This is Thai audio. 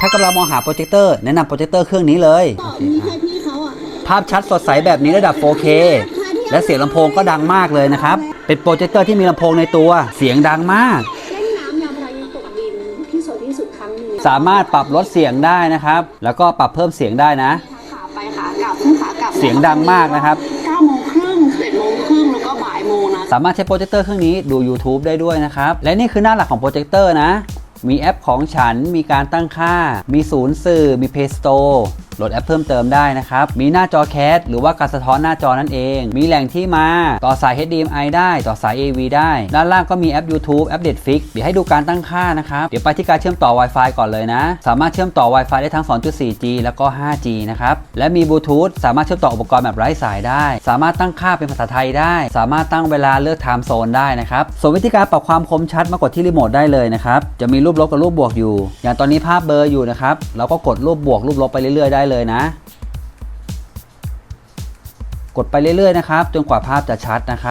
ถ้ากำลังมองหาโปรเจคเตอร์แนะนำโปรเจคเตอร์เครื่องนี้เลย ต่อมีให้พี่เขาอะภาพชัดสดใสแบบนี้ระดับ 4K และเสียงลำโพงก็ดังมากเลยนะครับ เป็นโปรเจคเตอร์ที่มีลำโพงในตัว เสียงดังมาก เล่นน้ำยามพายุตกดินที่สวยที่สุดครั้งหนึ่งสามารถปรับลดเสียงได้นะครับ แล้วก็ปรับเพิ่มเสียงได้นะ ขาไปขากลับขึ้นขากลับเสียงดังมากนะครับ 9โมงครึ่ง11โมงครึ่งแล้วก็บ่ายโมงนะ สามารถใช้โปรเจคเตอร์เครื่องนี้ดู YouTube ได้ด้วยนะครับ และนี่คือหน้าหลักของโปรเจคเตอร์นะ มีแอปของฉัน มีการตั้งค่า มีศูนย์สื่อ มี Play Store โหลดแอปเพิ่มเติมได้นะครับ มีหน้าจอแคสหรือว่าการสะท้อนหน้าจอนั่นเอง มีแหล่งที่มาต่อสาย HDMI ได้ ต่อสาย AV ได้ ด้านล่างก็มีแอป YouTube แอป Netflix เดี๋ยวให้ดูการตั้งค่านะครับ เดี๋ยวไปที่การเชื่อมต่อ Wi-Fi ก่อนเลยนะ สามารถเชื่อมต่อ Wi-Fi ได้ทั้ง 2.4G แล้วก็ 5G นะครับ และมีบลูทูธสามารถเชื่อมต่ออุปกรณ์แบบไร้สายได้ สามารถตั้งค่าเป็นภาษาไทยได้ สามารถตั้งเวลาเลือก time zone ได้นะครับ ส่วนวิธีการปรับความคมชัดมากดที่รีโมทได้เลยนะครับ จะมีรูปลบกับรูปบวกอยู่ อย่างตอนนี้ภาพเบอร์อยู่นะครับ เราก็กดรูปบวกรูปลบไปเรื่อยๆได้เลยนะ กดไปเรื่อยๆนะครับ จนกว่าภาพจะชัดนะครับ